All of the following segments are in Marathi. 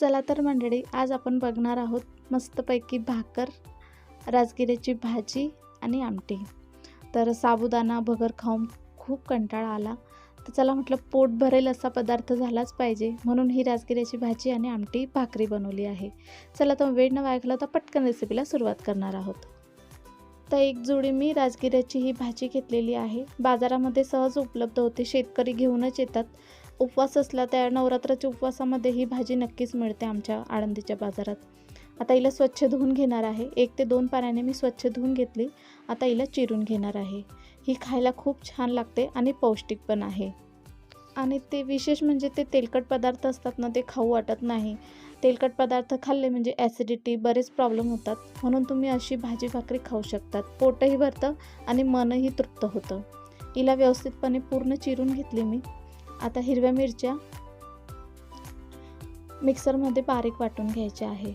चला तर मंडळी आज आपण बघणार आहोत मस्तपैकी भाकर राजगिऱ्याची भाजी आणि आमटी. तर साबुदाणा भगर खाऊन खूप कंटाळा आला. तर चला म्हटलं पोट भरेल असा पदार्थ झालाच पाहिजे. म्हणून ही राजगिऱ्याची भाजी आणि आमटी भाकरी बनवली आहे. चला तर वेळ न वायकला तर पटकन रेसिपीला सुरुवात करणार आहोत. तर एक जोडी मी राजगिऱ्याची ही भाजी घेतलेली आहे. बाजारामध्ये सहज उपलब्ध होते. शेतकरी घेऊनच येतात. उपवास असला त्या नवरात्राच्या उपवासामध्ये ही भाजी नक्कीच मिळते आमच्या आळंदीच्या बाजारात. आता हिला स्वच्छ धुवून घेणार आहे. एक ते दोन पाण्याने मी स्वच्छ धुवून घेतली. आता हिला चिरून घेणार आहे. ही खायला खूप छान लागते आणि पौष्टिक पण आहे. आणि ते विशेष म्हणजे ते तेलकट पदार्थ असतात ना ते खाऊ वाटत नाही. तेलकट पदार्थ खाल्ले म्हणजे ॲसिडिटी बरेच प्रॉब्लेम होतात. म्हणून तुम्ही अशी भाजी भाकरी खाऊ शकतात. पोटही भरतं आणि मनही तृप्त होतं. हिला व्यवस्थितपणे पूर्ण चिरून घेतली मी. आता हिरव्या मिरच्या मिक्सरमध्ये बारीक वाटून घ्यायच्या आहे.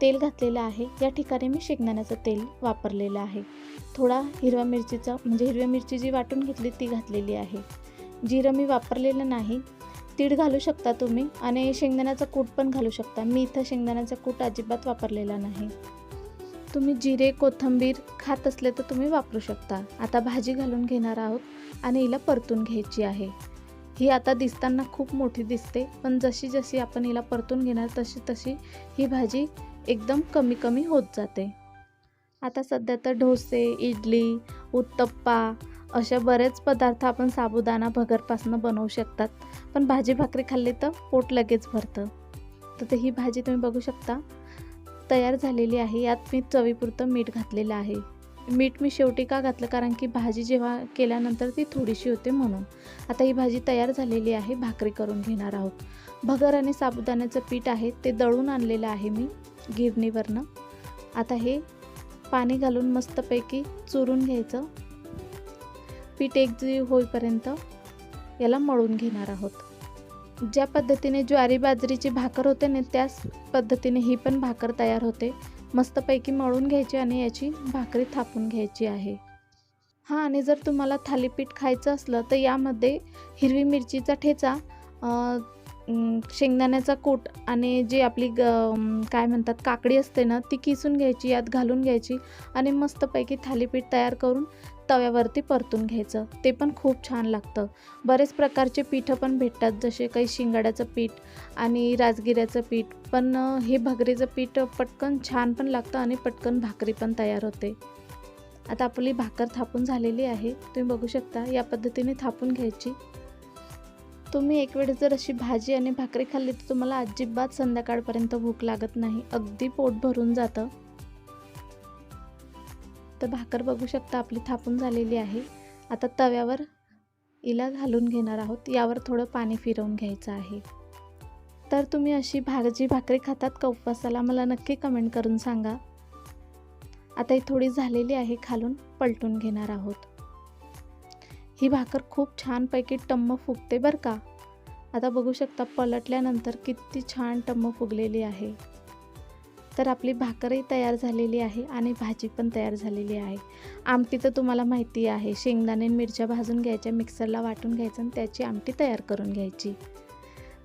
तेल घातलेलं आहे. या ठिकाणी मी शेंगदाण्याचं तेल वापरलेलं आहे. थोडा हिरव्या मिरचीचा म्हणजे हिरव्या मिरची जी वाटून घेतली ती घातलेली आहे. जिरं मी वापरलेलं नाही. तीळ घालू शकता तुम्ही आणि शेंगदाण्याचा कूट पण घालू शकता. मी इथं शेंगदाण्याचा कूट अजिबात वापरलेला नाही. तुम्ही जिरे कोथिंबीर खात असले तर तुम्ही वापरू शकता. आता भाजी घालून घेणार आहोत आणि हिला परतून घ्यायची आहे. ही आता दिसताना खूप मोठी दिसते पण जशी जशी आपण हिला परतून घेणार तशी तशी ही भाजी एकदम कमी कमी होत जाते. आता सध्या तर डोसे इडली उत्तप्पा अशा बरेच पदार्थ आपण साबुदाणा भगरपासनं बनवू शकतात पण भाजी भाकरी खाल्ली तर पोट लगेच भरतं. तर ते ही भाजी तुम्ही बघू शकता तयार झालेली आहे. यात मी चवीपुरतं मीठ घातलेलं आहे. मीठ मी शेवटी का घातलं? कारण की भाजी जेव्हा केल्यानंतर ती थोडीशी होते म्हणून. आता ही भाजी तयार झालेली आहे भाकरी करून घेणार आहोत. भगर आणि साबुदाण्याचं पीठ आहे ते दळून आणलेलं आहे मी गिरणीवरनं. आता हे पाणी घालून मस्तपैकी चुरून घ्यायचं. पीठ एकजीव होईपर्यंत याला मळून घेणार आहोत. ज्या पद्धतीने ज्वारी बाजरीची भाकर होते ना त्याच पद्धतीने ही पण भाकर तयार होते. मस्तपैकी मळून घ्यायची आणि याची भाकरी थापून घ्यायची आहे. हां आणि जर तुम्हाला थालीपीठ खायचं असलं तर यामध्ये हिरवी मिरचीचा ठेचा शेंगदाण्याचा कूट आणि जी आपली ग काय म्हणतात काकडी असते ना ती किसून घ्यायची यात घालून घ्यायची आणि मस्तपैकी थालीपीठ तयार करून तव्यावरती परतून घ्यायचं. ते पण खूप छान लागतं. बरेच प्रकारचे पीठं पण भेटतात जसे काही शिंगाड्याचं पीठ आणि राजगिऱ्याचं पीठ. पण हे भगरीचं पीठ पटकन छान पण लागतं आणि पटकन भाकरी पण तयार होते. आता आपली भाकर थापून झालेली आहे. तुम्ही बघू शकता या पद्धतीने थापून घ्यायची. तुम्ही एक वेळेस जर अशी भाजी आणि भाकरी खाल्ली तर तुम्हाला अजिबात संध्याकाळपर्यंत भूक लागत नाही. अगदी पोट भरून जातं. तर भाकर बघू शकता आपली थापून झालेली आहे. आता तव्यावर इला घालून घेणार आहोत. यावर थोडं पाणी फिरवून घ्यायचं आहे. तर तुम्ही अशी भाजी भाकरी खातात का उपवासाला? मला नक्की कमेंट करून सांगा. आता ही थोडी झालेली आहे. खालून पलटून घेणार आहोत. ही भाकर खूप छानपैकी टम्म फुगते बरं का. आता बघू शकता पलटल्यानंतर किती छान टम्म फुगलेली आहे. तर आपली भाकरही तयार झालेली आहे आणि भाजी पण तयार झालेली आहे. आमटी तर तुम्हाला माहिती आहे शेंगदाणे मिरच्या भाजून घ्यायच्या मिक्सरला वाटून घ्यायचं आणि त्याची आमटी तयार करून घ्यायची.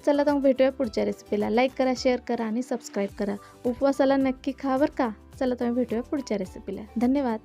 चला तर मग भेटूया पुढच्या रेसिपीला लाईक करा शेअर करा आणि सबस्क्राईब करा. उपवासाला नक्की खा बरं का. चला तुम्ही भेटूया पुढच्या रेसिपीला धन्यवाद.